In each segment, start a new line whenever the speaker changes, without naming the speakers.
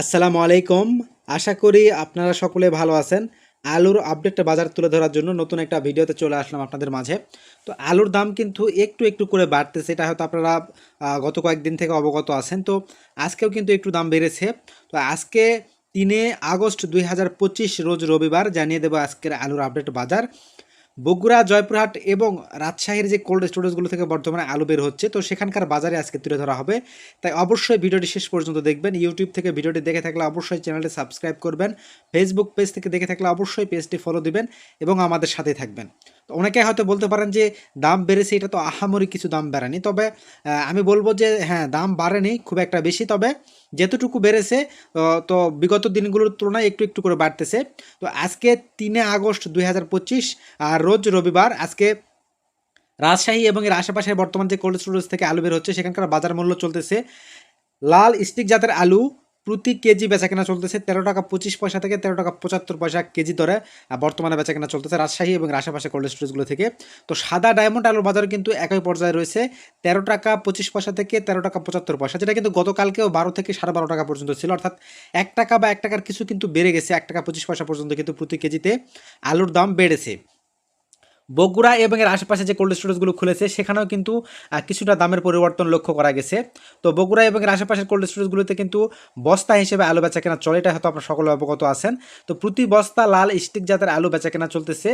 আসসালামু আলাইকুম। আশা করি আপনারা সকলে ভালো আছেন। আলুর আপডেটটা বাজার তুলে ধরার জন্য নতুন একটা ভিডিওতে চলে আসলাম আপনাদের মাঝে। তো আলুর দাম কিন্তু একটু একটু করে বাড়তেছে, এটা হয়তো আপনারা গত কয়েকদিন থেকে অবগত আছেন। তো আজকেও কিন্তু একটু দাম বেড়েছে। তো আজকে তিনে আগস্ট দুই হাজার পঁচিশ, রোজ রবিবার জানিয়ে দেবো আজকের আলুর আপডেট বাজার। বগুড়া, জয়পুরহাট এবং রাজশাহীর যে কোল্ড স্টোরেজগুলো থেকে বর্তমানে আলু বের হচ্ছে, তো সেখানকার বাজারে আজকে তুলে ধরা হবে। তাই অবশ্যই ভিডিওটি শেষ পর্যন্ত দেখবেন। ইউটিউব থেকে ভিডিওটি দেখে থাকলে অবশ্যই চ্যানেলটি সাবস্ক্রাইব করবেন। ফেসবুক পেজ থেকে দেখে থাকলে অবশ্যই পেজটি ফলো দিবেন এবং আমাদের সাথে থাকবেন। তো অনেকে হয়তো বলতে পারেন যে দাম বেড়েছে, এটা তো আহামরি কিছু দাম বাড়েনি তবে আমি বলব যে হ্যাঁ দাম বাড়েনি খুব একটা বেশি। তবে যেতটুকু বেড়েছে তো বিগত দিনগুলোর তুলনায় একটু একটু করে বাড়তেছে। তো আজকে তিনে আগস্ট দু হাজার পঁচিশ, আর রোজ রবিবার আজকে রাজশাহী এবং এর আশেপাশে বর্তমান যে কোল্ড স্টোরেজ থেকে আলু বের হচ্ছে, সেখানকার বাজার মূল্য চলতেছে। লাল স্টিক জাতের আলু প্রতি কেজি বেচা কেনা চলতেছে তেরো টাকা পঁচিশ পয়সা থেকে তেরো টাকা পঁচাত্তর পয়সা কেজি দরে বর্তমানে বেচা কেনা চলতেছে রাজশাহী এবং আশেপাশে কোল্ড স্টোরেজগুলো থেকে। তো সাদা ডায়মন্ড আলুর বাজার কিন্তু একই পর্যায়ে রয়েছে, তেরো টাকা পঁচিশ পয়সা থেকে তেরো টাকা পঁচাত্তর পয়সা, যেটা কিন্তু গতকালকেও বারো থেকে সাড়ে বারো টাকা পর্যন্ত ছিল। অর্থাৎ এক টাকা বা এক টাকার কিছু কিন্তু বেড়ে গেছে, এক টাকা পঁচিশ পয়সা পর্যন্ত কিন্তু প্রতি কেজিতে আলুর দাম বেড়েছে। বগুড়া এবং এর আশেপাশে যে কোল্ড স্টোরেজগুলো খুলেছে, সেখানেও কিন্তু কিছুটা দামের পরিবর্তন লক্ষ্য করা গেছে। তো বগুড়া এবং এর আশেপাশের কোল্ড স্টোরেজগুলোতে কিন্তু বস্তা হিসেবে আলু বেচা কেনা চলে। এটা হয়তো আপনার সকলে অবগত আছেন। তো প্রতি বস্তা লাল স্টিক জাতের আলু বেচা কেনা চলতেছে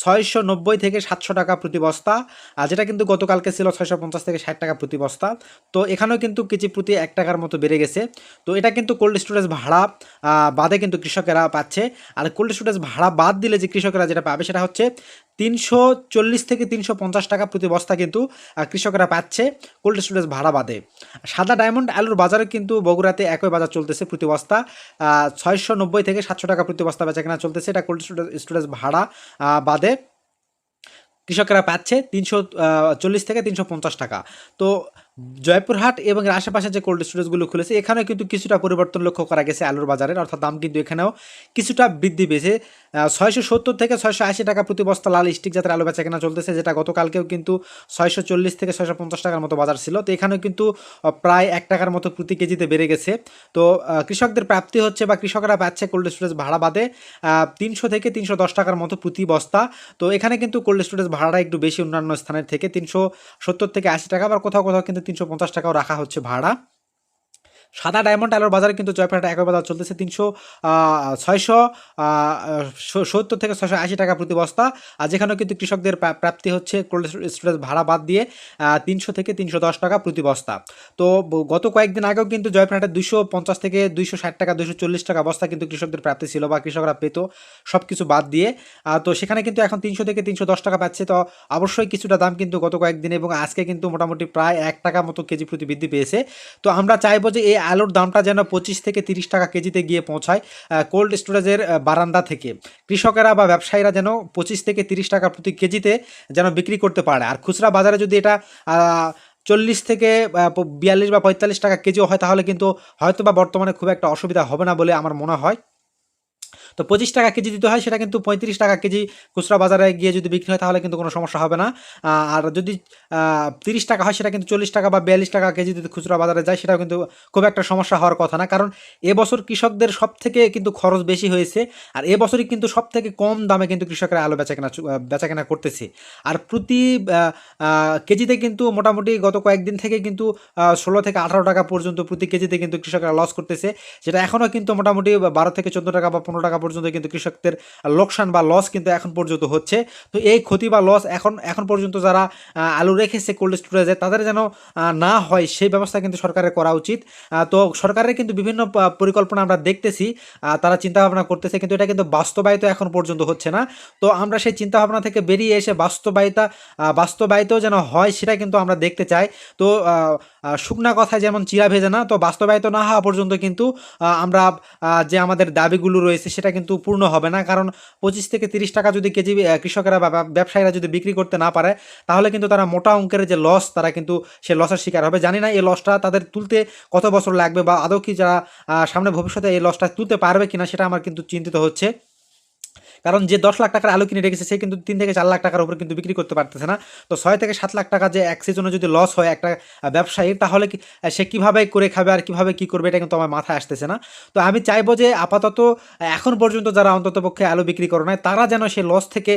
ছয়শো নব্বই থেকে সাতশো টাকা প্রতি বস্তা, আর যেটা কিন্তু গতকালকে ছিল ছয়শো পঞ্চাশ থেকে ষাট টাকা প্রতি বস্তা। তো এখানেও কিন্তু কেজি প্রতি এক টাকার মতো বেড়ে গেছে। তো এটা কিন্তু কোল্ড স্টোরেজ ভাড়া বাদে কিন্তু কৃষকেরা পাচ্ছে। আর কোল্ড স্টোরেজ ভাড়া বাদ দিলে যে কৃষকেরা যেটা পাবে সেটা হচ্ছে তিনশো চল্লিশ থেকে তিনশো পঞ্চাশ টাকা প্রতি বস্তা কিন্তু কৃষকরা পাচ্ছে কোল্ড স্টোরেজ ভাড়া বাদে। সাদা ডায়মন্ড আলুর বাজারে কিন্তু বগুড়াতে একই বাজার চলতেছে প্রতি বস্তা ছয়শো নব্বই থেকে সাতশো টাকা প্রতি বস্তা বেচা কেনা চলতেছে, এটা কোল্ড স্টোরেজ স্টোরেজ ভাড়া বাদে কৃষকেরা পাচ্ছে তিনশো চল্লিশ থেকে তিনশো পঞ্চাশ টাকা। তো জয়পুরহাট এবং আশেপাশে যে কোল্ড স্টোরেজগুলো খুলেছে, এখানেও কিন্তু কিছুটা পরিবর্তন লক্ষ্য করা গেছে আলুর বাজারের। অর্থাৎ দাম কিন্তু এখানেও কিছুটা বৃদ্ধি পেয়েছে। ছয়শো সত্তর থেকে ছয়শো আশি টাকা প্রতি বস্তা লাল স্টিক জাতের আলু বেচা কেনা চলতেছে, যেটা গতকালকেও কিন্তু ছয়শো চল্লিশ থেকে ছয়শো পঞ্চাশ টাকার মতো বাজার ছিল। তো এখানেও কিন্তু প্রায় এক টাকার মতো প্রতি কেজিতে বেড়ে গেছে। তো কৃষকদের প্রাপ্তি হচ্ছে বা কৃষকরা পাচ্ছে কোল্ড স্টোরেজ ভাড়া বাদে তিনশো থেকে তিনশো দশ টাকার মতো প্রতি বস্তা। তো এখানে কিন্তু কোল্ড স্টোরেজ ভাড়াটা একটু বেশি অন্যান্য স্থানের থেকে তিনশো সত্তর থেকে আশি টাকা, আবার কোথাও কোথাও কিন্তু তিনশো পঞ্চাশ টাকাও রাখা হচ্ছে ভাড়া। সাদা ডায়মন্ড আলোর বাজারে কিন্তু জয়পুরহাটে একই বাজার চলতেছে তিনশো ছয়শো সত্তর থেকে ছয়শো আশি টাকা প্রতি বস্তা। আর যেখানেও কিন্তু কৃষকদের প্রাপ্তি হচ্ছে কোল্ড স্টোরেজ ভাড়া বাদ দিয়ে তিনশো থেকে তিনশো দশ টাকা প্রতি বস্তা। তো গত কয়েকদিন আগেও কিন্তু জয়পুরহাটে দুশো পঞ্চাশ থেকে দুইশো ষাট টাকা দুশো চল্লিশ টাকা বস্তা কিন্তু কৃষকদের প্রাপ্তি ছিল বা কৃষকরা পেত সব কিছু বাদ দিয়ে। তো সেখানে কিন্তু এখন তিনশো থেকে তিনশো দশ টাকা পাচ্ছে। তো অবশ্যই কিছুটা দাম কিন্তু গত কয়েকদিন এবং আজকে কিন্তু মোটামুটি প্রায় এক টাকা মতো কেজি প্রতি বৃদ্ধি পেয়েছে। তো আমরা চাইব যে এই আলুর দামটা যেন পঁচিশ থেকে তিরিশ টাকা কেজিতে গিয়ে পৌঁছায় কোল্ড স্টোরেজের বারান্দা থেকে। কৃষকেরা বা ব্যবসায়ীরা যেন পঁচিশ থেকে তিরিশ টাকা প্রতি কেজিতে যেন বিক্রি করতে পারে। আর খুচরা বাজারে যদি এটা চল্লিশ থেকে বিয়াল্লিশ বা পঁয়তাল্লিশ টাকা কেজিও হয়, তাহলে কিন্তু হয়তো বা বর্তমানে খুব একটা অসুবিধা হবে না বলে আমার মনে হয়। তো পঁচিশ টাকা কেজি দিতে হয়, সেটা কিন্তু পঁয়ত্রিশ টাকা কেজি খুচরা বাজারে গিয়ে যদি বিক্রি হয়, তাহলে কিন্তু কোনো সমস্যা হবে না। আর যদি তিরিশ টাকা হয়, সেটা কিন্তু চল্লিশ টাকা বা বিয়াল্লিশ টাকা কেজি যদি খুচরা বাজারে যায়, সেটাও কিন্তু খুব একটা সমস্যা হওয়ার কথা না। কারণ এবছর কৃষকদের সব থেকে কিন্তু খরচ বেশি হয়েছে, আর এবছরই কিন্তু সব থেকে কম দামে কিন্তু কৃষকরা আলু বেচাকেনা বেচাকেনা করতেছে। আর প্রতি কেজিতে কিন্তু মোটামুটি গত কয়েকদিন থেকে কিন্তু ষোলো থেকে আঠারো টাকা পর্যন্ত প্রতি কেজিতে কিন্তু কৃষকরা লস করতেছে। যেটা এখনও কিন্তু মোটামুটি বারো থেকে চোদ্দ টাকা বা পনেরো টাকা পর্যন্ত কিন্তু কৃষকদের লোকসান বা লস কিন্তু এখন পর্যন্ত হচ্ছে। তো এই ক্ষতি বা লস এখন এখন পর্যন্ত যারা আলু রেখেছে কোল্ড স্টোরেজে তাদের যেন না হয় সেই ব্যবস্থা কিন্তু সরকারের করা উচিত। তো সরকারের কিন্তু বিভিন্ন পরিকল্পনা আমরা দেখতেছি তারা চিন্তা ভাবনা করতেছে, কিন্তু এটা কিন্তু বাস্তবায়িত এখন পর্যন্ত হচ্ছে না। তো আমরা সেই চিন্তা ভাবনা থেকে বেরিয়ে এসে বাস্তবায়িতা বাস্তবায়িত যেন হয় সেটা কিন্তু আমরা দেখতে চাই। তো শুকনা কথায় যেমন চিরা ভেজে না, তো বাস্তবায়িত না হওয়া পর্যন্ত কিন্তু আমরা যে আমাদের দাবিগুলো রয়েছে সেটা কিন্তু পূর্ণ হবে না। কারণ পঁচিশ থেকে তিরিশ টাকা যদি কেজি কৃষকেরা বা ব্যবসায়ীরা যদি বিক্রি করতে না পারে, তাহলে কিন্তু তারা মোটা অঙ্কের যে লস তারা কিন্তু সে লসের শিকার হবে। জানি না এই লসটা তাদের তুলতে কত বছর লাগবে বা আদৌ কি যারা সামনে ভবিষ্যতে এই লসটা তুলতে পারবে কিনা সেটা আমার কিন্তু চিন্তিত হচ্ছে। কারণ যে দশ লাখ টাকার আলু কিনে রেখেছে, সে কিন্তু তিন থেকে চার লাখ টাকার উপরে কিন্তু বিক্রি করতে পারতেছে না। তো ছয় থেকে সাত লাখ টাকা যে এক সিজনে যদি লস হয় একটা ব্যবসায়ীর, তাহলে সে কীভাবে করে খাবে আর কীভাবে কী করবে এটা কিন্তু আমার মাথায় আসতেছে না। তো আমি চাইব যে আপাতত এখন পর্যন্ত যারা অন্তত পক্ষে আলু বিক্রি করে নাই, তারা যেন সেই লস থেকে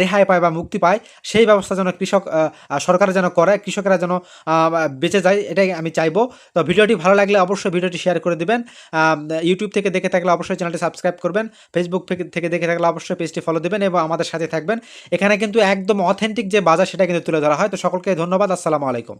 রেহাই পায় বা মুক্তি পায়, সেই ব্যবস্থা যেন কৃষক সরকার যেন করে, কৃষকেরা যেন বেঁচে যায়, এটাই আমি চাইব। তো ভিডিওটি ভালো লাগলে অবশ্যই ভিডিওটি শেয়ার করে দিবেন। ইউটিউব থেকে দেখে থাকলে অবশ্যই চ্যানেলটি সাবস্ক্রাইব করবেন। ফেসবুক থেকে থেকে দেখে থাকলে অবশ্যই পেজটি ফলো দেবেন এবং আমাদের সাথে থাকবেন। এখানে কিন্তু একদম অথেন্টিক যে বাজার, সেটা কিন্তু তুলে ধরা হয়। তো সকলকে ধন্যবাদ। আসসালামু আলাইকুম।